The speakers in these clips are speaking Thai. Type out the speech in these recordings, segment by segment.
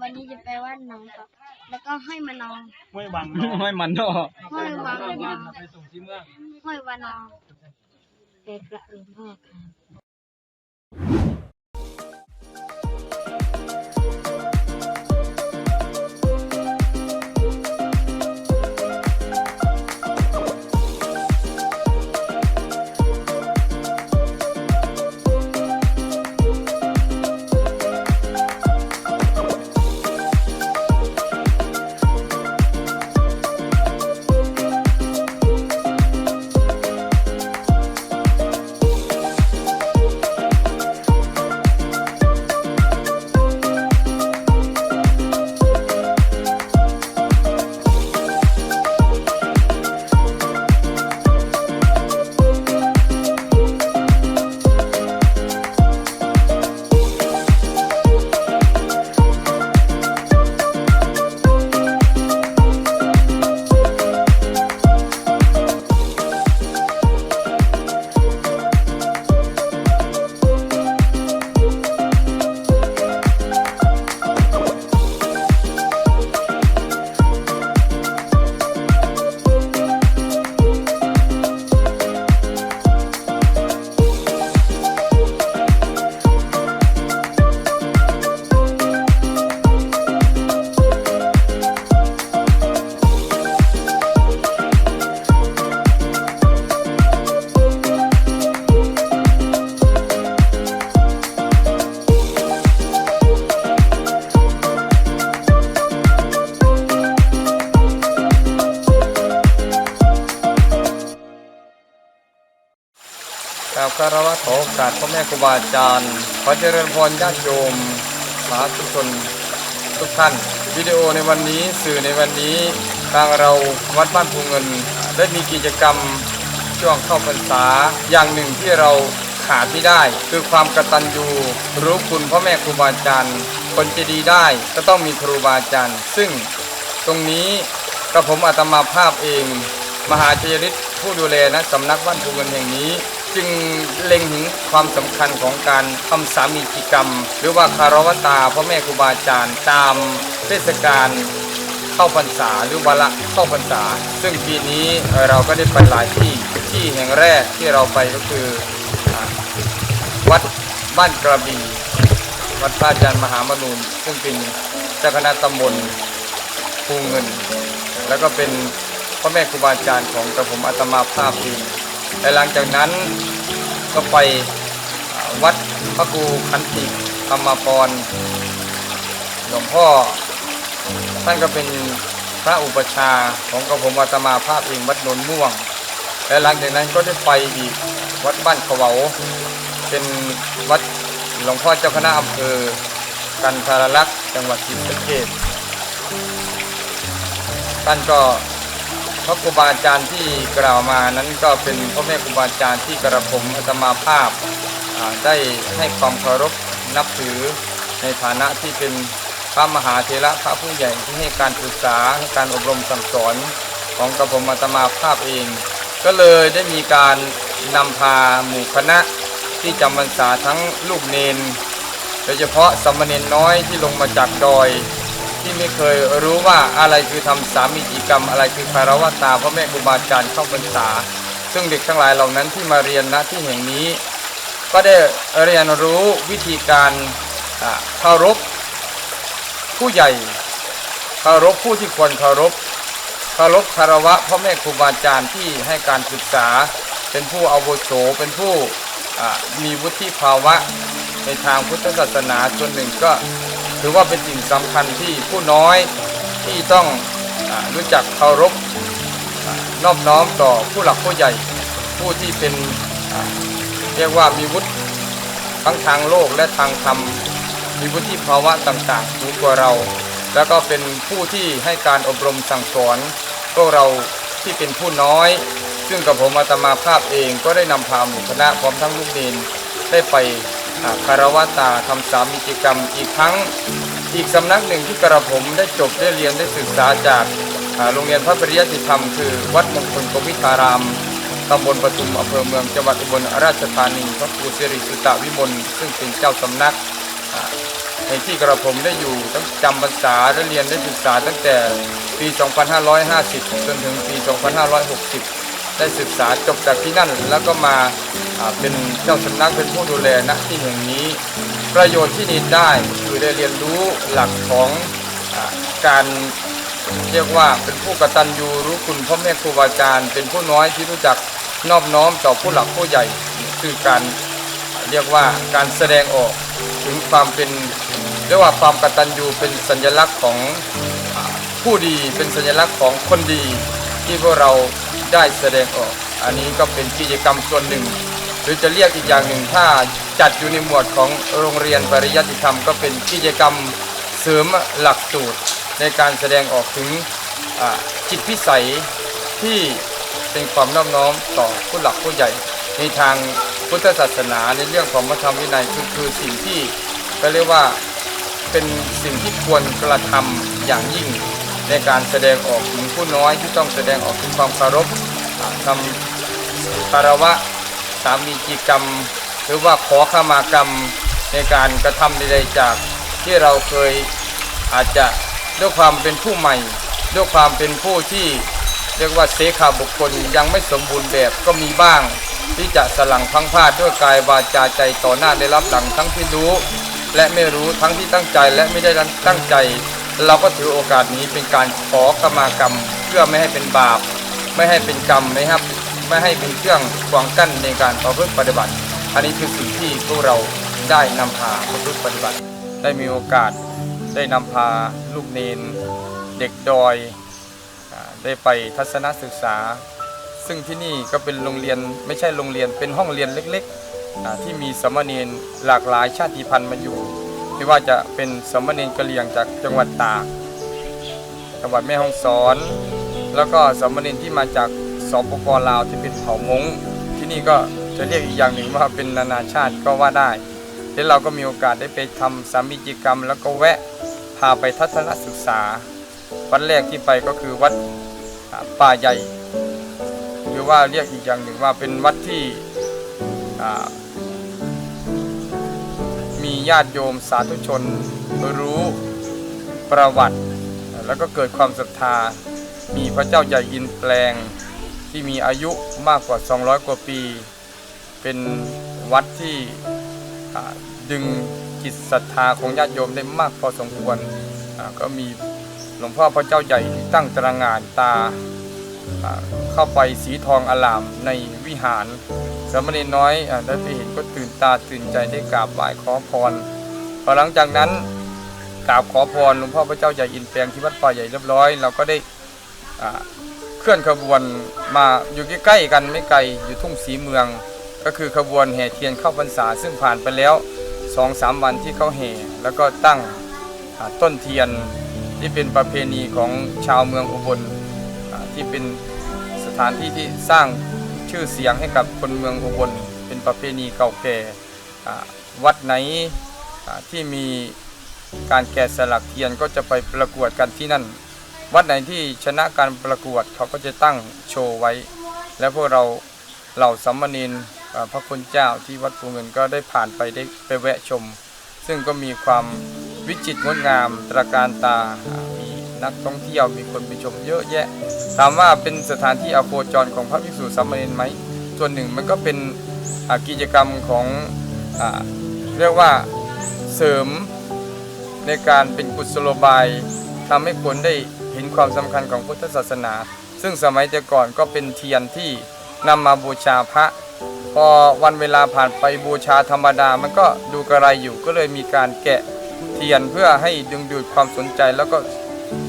วันนี้จะไปวัดหนองครับ แล้วก็ห้อยมานองห้วยวังไม่มันเนาะห้อยวังนองไปส่งที่เมืองห้อยวานองเป็นพระหลวงพ่อครับ ขอโอกาสพ่อแม่ครูบาอาจารย์ ขอเจริญพรญาติโยมสาธุชนทุกท่าน วิดีโอในวันนี้สื่อในวันนี้ทางเราวัดบ้านภูเงิน ได้มีกิจกรรมช่วงเข้าพรรษาอย่างหนึ่งที่เราขาดไม่ได้ คือความกตัญญูรู้คุณพ่อแม่ครูบาอาจารย์คนจะดีได้ก็ต้องมีครูบาอาจารย์ ซึ่งตรงนี้กระผมอาตมาภาพเอง มหาชยฤทธิ์ผู้ดูแลนะสำนักบ้านภูเงินแห่งนี้ จึงเล็งถึงความสำคัญของการทำสามีกิกรรม หรือว่าคารวตาพ่อแม่ครูบาอาจารย์ตามเทศกาลเข้าพรรษาหรือวาระเข้าพรรษา ซึ่งปีนี้เราก็ได้ไปหลายที่ที่แห่งแรกที่เราไปก็คือวัดบ้านกระบี่วัดพระอาจารย์มหามนูนซึ่งเป็นเจ้าคณะตำบลภูเงิน แล้วก็เป็นพ่อแม่ครูบาอาจารย์ของกระผมอาตมาภาพเอง และหลังจากนั้นก็ไปวัดพระครูคันติธรรมพรหลวงพ่อ ท่านก็เป็นพระอุปชาของกระผมอาตมาภาพเองวัดโนนม่วง และหลังจากนั้นก็ได้ไปอีกวัดบ้านเขาวาเป็นวัดหลวงพ่อเจ้าคณะอำเภอกันทารลักษ์จังหวัดศรีสะเกษท่านก็ พระครูบาอาจารย์ที่กล่าวมานั้นก็เป็นพ่อแม่ครูบาอาจารย์ที่กระผมอาตมาภาพได้ให้ความเคารพนับถือในฐานะที่เป็นพระมหาเถระพระผู้ใหญ่ที่ให้การศึกษาให้การอบรมสั่งสอนของกระผมอาตมาภาพเอง ก็เลยได้มีการนำพาหมู่คณะที่จำพรรษาทั้งลูกเนน โดยเฉพาะสามเณรน้อยที่ลงมาจากดอย ที่ไม่เคยรู้ว่าอะไรคือทำสามีจิกรรม อะไรคือคารวะตาพ่อแม่ครูบาอาจารย์เข้าพรรษา ซึ่งเด็กทั้งหลายเหล่านั้นที่มาเรียนณที่แห่งนี้ ก็ได้เรียนรู้วิธีการเคารพผู้ใหญ่เคารพผู้ที่ควรเคารพเคารพคารวะพ่อแม่ครูบาอาจารย์ที่ให้การศึกษา เป็นผู้อาวุโสเป็นผู้มีวุฒิภาวะในทางพุทธศาสนาส่วนหนึ่งก็ ถือว่าเป็นสิ่งสำคัญที่ผู้น้อยที่ต้องอรู้จักเคารพนอบน้อมต่อผู้หลักผู้ใหญ่ ผู้ที่เป็นเรียกว่ามีวุฒิทั้งทางโลกและทางธรรมมีวุฒิภาวะต่างๆสูงกว่าเรา แล้วก็เป็นผู้ที่ให้การอบรมสั่งสอนพวกเราที่เป็นผู้น้อย ซึ่งกับผมอาตมาภาพเองก็ได้นำพาหมู่คณะพร้อมทั้งลูกเนนได้ไป คารวะตาทำสามิจิกรรมอีกครั้งอีกสำนักหนึ่งที่กระผมได้จบได้เรียนได้ศึกษาจากโรงเรียนพระปริยัติธรรมคือ วัดมงคลกวิทารามตำบลปทุมอำเภอเมืองจังหวัดอุบลราชธานีพระครูสิริสุตะวิมลซึ่งเป็นเจ้าสำนักในที่กระผมได้อยู่ตั้งจำพรรษาและเรียนได้ศึกษาตั้งแต่ปี 2550 จนถึงปี 2560 ได้ศึกษาจบจากที่นั่นแล้วก็มา เป็นเจ้าสำนักเป็นผู้ดูแลณที่แห่งนี้ ประโยชน์ที่นินได้คือได้เรียนรู้หลักของอการเรียกว่าเป็นผู้กตัญญูรู้คุณพ่อแม่ครูบาอาจารย์ เป็นผู้น้อยที่รู้จักนอบน้อมต่อผู้หลักผู้ใหญ่คือการเรียกว่าการแสดงออกถึงความเป็นเรียกว่าความกตัญญูเป็นสัญลักษณ์ของอผู้ดีเป็นสัญลักษณ์ของคนดีที่พวกเราได้แสดงออก อันนี้ก็เป็นกิจกรรมส่วนหนึ่ง หรือจะเรียกอีกอย่างหนึ่งถ้าจัดอยู่ในหมวดของโรงเรียนปริยัติธรรม ก็เป็นกิจกรรมเสริมหลักสูตรในการแสดงออกถึงจิตพิสัยที่เป็นความน้อมน้อมต่อผู้หลักผู้ใหญ่ในทางพุทธศาสนาในเรื่องของพระธรรมวินัยคือคือสิ่งที่ก็เรียกว่าเป็นสิ่งที่ควรกระทำอย่างยิ่ง ในการแสดงออกถึงผู้น้อยที่ต้องแสดงออกถึงความเคารพทำคารวะามีจีกรรม หรือว่าขอขมากรรมในการกระทำใดๆจากที่เราเคยอาจจะด้วยความเป็นผู้ใหม่ด้วยความเป็นผู้ที่เรียกว่าเสขาบุคคลยังไม่สมบูรณ์แบบก็มีบ้าง ที่จะสลังพังพาดด้วยกายวาจาใจต่อหน้าได้รับหลังทั้งที่รู้ และไม่รู้ทั้งที่ตั้งใจและไม่ได้ตั้งใจ เราก็ถือโอกาสนี้เป็นการขอขมากรรม เพื่อไม่ให้เป็นบาป ไม่ให้เป็นกรรมไม่ให้ ไม่ให้เป็นเครื่องขวางกั้นในการประพฤติปฏิบัติ อันนี้คือสิ่งที่พวกเราได้นำพาประพฤติปฏิบัติ ได้มีโอกาสได้นำพาลูกเนนเด็กดอย ได้ไปทัศนศึกษา ซึ่งที่นี่ก็เป็นโรงเรียนไม่ใช่โรงเรียนเป็นห้องเรียนเล็กๆ ที่มีสมเณรหลากหลายชาติพันธุ์มาอยู่ไม่ว่าจะเป็นสมเณรกะเหรี่ยงจากจังหวัดตากจังหวัดแม่ฮ่องสอน แล้วก็สมเณรที่มาจาก สปปลาวที่เป็นเผ่ามงที่นี่ก็จะเรียกอีกอย่างหนึ่งว่าเป็นนานาชาติก็ว่าได้ แล้วเราก็มีโอกาสได้ไปทำสามีจิกรรม แล้วก็แวะพาไปทัศนศึกษา วัดแรกที่ไปก็คือวัดป่าใหญ่ หรือว่าเรียกอีกอย่างหนึ่งว่าเป็นวัดที่มีญาติโยมสาธุชนรู้ประวัติ แล้วก็เกิดความศรัทธา มีพระเจ้าใหญ่อินแปลง ที่มีอายุมากกว่า 200 กว่าปี เป็นวัดที่ดึงจิตศรัทธาของญาติโยมได้มากพอสมควรก็มีหลวงพ่อพระเจ้าใหญ่ที่ตั้งตระงานตาเข้าไปสีทองอลามในวิหารสมณรน้อยได้ไปเห็นก็ตื่นตาตื่นใจได้กราบไหว้ขอพรพอหลังจากนั้นกราบขอพรหลวงพ่อพระเจ้าใหญ่อินแปลงที่วัดป่าใหญ่เรียบร้อย เราก็ได้อ่า ลื่อนขบวนมาอยู่ใกล้ๆกันไม่ไกลอยู่ทุ่งสีเมือง ก็คือขบวนแห่เทียนเข้าพรรษาซึ่งผ่านไปแล้วสองสามวันที่เขาแห่แล้วก็ตั้งต้นเทียนที่เป็นประเพณีของชาวเมืองอุบลที่เป็นสถานที่ที่สร้างชื่อเสียงให้กับคนเมืองอุบลเป็นประเพณีเก่าแก่วัดไหนที่มีการแกะสลักเทียนก็จะไปประกวดกันที่นั่น วัดไหนที่ชนะการประกวดเขาก็จะตั้งโชว์ไว้ และพวกเราเหล่าสัมมาเนนพระคุณเจ้าที่วัดปูเงินก็ได้ผ่านไปได้ไปแวะชม ซึ่งก็มีความวิจิตรงดงามตระการตา มีนักท่องเที่ยวมีคนไปชมเยอะแยะ ถามว่าเป็นสถานที่อโคจรของพระภิกษุสามเณรไหม ส่วนหนึ่งมันก็เป็นกิจกรรมของอเรียกว่าเสริมในการเป็นกุศโลบายทำให้คนได้ เห็นความสำคัญของพุทธศาสนา ซึ่งสมัยแต่ก่อนก็เป็นเทียนที่นำมาบูชาพระ พอวันเวลาผ่านไปบูชาธรรมดา มันก็ดูกระไรอยู่ก็เลยมีการแกะเทียนเพื่อให้ดึงดูดความสนใจแล้วก็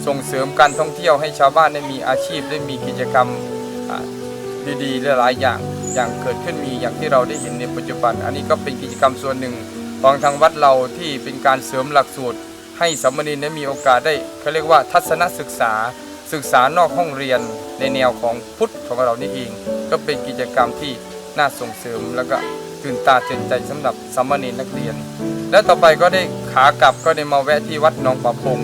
ส่งเสริมการท่องเที่ยวให้ชาวบ้านได้มีอาชีพได้มีกิจกรรมดีๆหลายๆอย่างอย่างเกิดขึ้นมีอย่างที่เราได้เห็นในปัจจุบัน อันนี้ก็เป็นกิจกรรมส่วนหนึ่งของทางวัดเราที่เป็นการเสริมหลักสูตร ให้สามเณรได้มีโอกาสได้เขาเรียกว่าทัศนศึกษาศึกษานอกห้องเรียนในแนวของพุทธของเรานี่เอง ก็เป็นกิจกรรมที่น่าส่งเสริมแล้วก็ตื่นตาตื่นใจสำหรับสามเณรนักเรียน และต่อไปก็ได้ขากลับก็ได้มาแวะที่วัดหนองประพง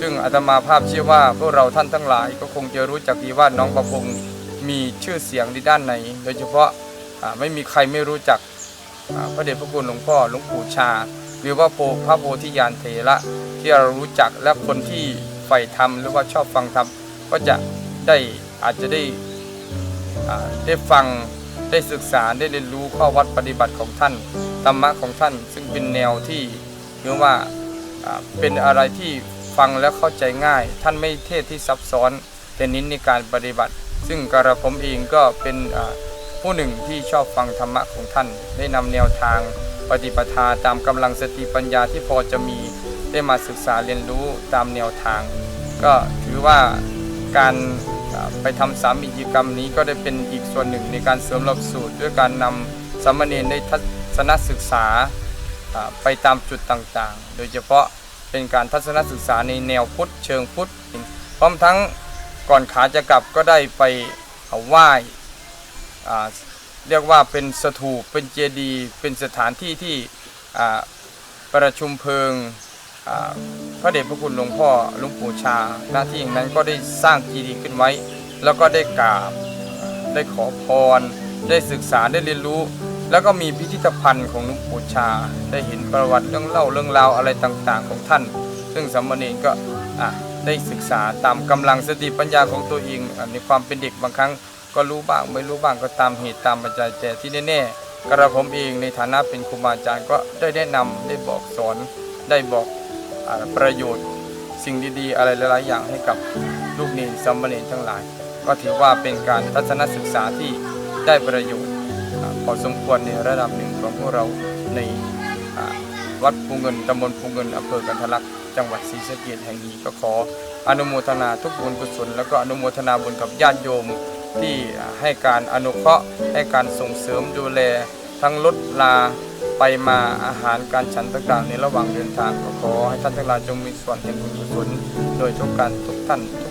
ซึ่งอาตมาภาพเชื่อว่าพวกเราท่านทั้งหลาย ก็คงจะรู้จักดีว่าน้องประพงมีชื่อเสียงในด้านไหน โดยเฉพาะไม่มีใครไม่รู้จักพระเดชพระคุณหลวงพ่อหลวงปู่ชา หรือว่าโพพระโพธิญาณเถระที่เรารู้จักและคนที่ใฝ่ธรรมหรือว่าชอบฟังธรรมก็จะได้อาจจะได้ได้ฟังได้ศึกษาได้เรียนรู้ข้อวัดปฏิบัติของท่านธรรมะของท่าน ซึ่งเป็นแนวที่เรียกว่าเป็นอะไรที่ฟังแล้วเข้าใจง่าย ท่านไม่เทศที่ซับซ้อน แต่นิ้นในการปฏิบัติ ซึ่งกระผมเองก็เป็นผู้หนึ่งที่ชอบฟังธรรมะของท่าน ได้นำแนวทาง ปฏิปทาตามกำลังสติปัญญาที่พอจะมีได้มาศึกษาเรียนรู้ตามแนวทาง ก็ถือว่าการไปทำสามีจิกรรมนี้ก็ได้เป็นอีกส่วนหนึ่งในการเสริมหลักสูตร ด้วยการนำสามเณรได้ทัศนศึกษาไปตามจุดต่างๆ โดยเฉพาะเป็นการทัศนศึกษาในแนวพุทธเชิงพุทธพร้อมทั้งก่อนขาจะกลับก็ได้ไปไหว้อา เรียกว่าเป็นสถูปเป็นเจดีย์เป็นสถานที่ที่ประชุมเพลิงพระเดชพระคุณหลวงพ่อหลวงปู่ชา หน้าที่อย่างนั้นก็ได้สร้างเจดีย์ขึ้นไว้ แล้วก็ได้กราบได้ขอพร ได้ศึกษาได้เรียนรู้ แล้วก็มีพิพิธภัณฑ์ของหลวงปู่ชา ได้เห็นประวัติเรื่องเล่าเรื่องราวอะไรต่างๆ ของท่าน ซึ่งสามเณรก็ได้ศึกษาตามกำลังสติปัญญาของตัวเองในความเป็นเด็กบางครั้ง ก็รู้บ้างไม่รู้บ้างก็ตามเหตุตามปัจจัยแต่ที่แน่ๆกระผมเองในฐานะเป็นครูบาอาจารย์ก็ได้แนะนำได้บอกสอนได้บอกอประโยชน์ สิ่งดีๆ อะไรหลายๆอย่างให้กับลูกเนรสามเณรทั้งหลาย ก็ถือว่าเป็นการทัศนศึกษาที่ได้ประโยชน์พอสมควรในระดับหนึ่งของพวกเราในวัดภูเงินตำบลภูเงินอำเภอกันทลักจังหวัดศรีสะเกษแห่งนี้ก็ขออนุโมทนาทุกบุญกุศลแล้วก็อนุโมทนาบุญกับญาติโยม ที่ให้การอนุเคราะห์ให้การส่งเสริมดูแล ทั้งลดลาไปมาอาหารการฉันต่างๆในระหว่างเดินทางก็ขอให้ท่านทั้งหลายจงมีส่วนแห่งบุญกุศลโดยทุกการทุกท่านทุ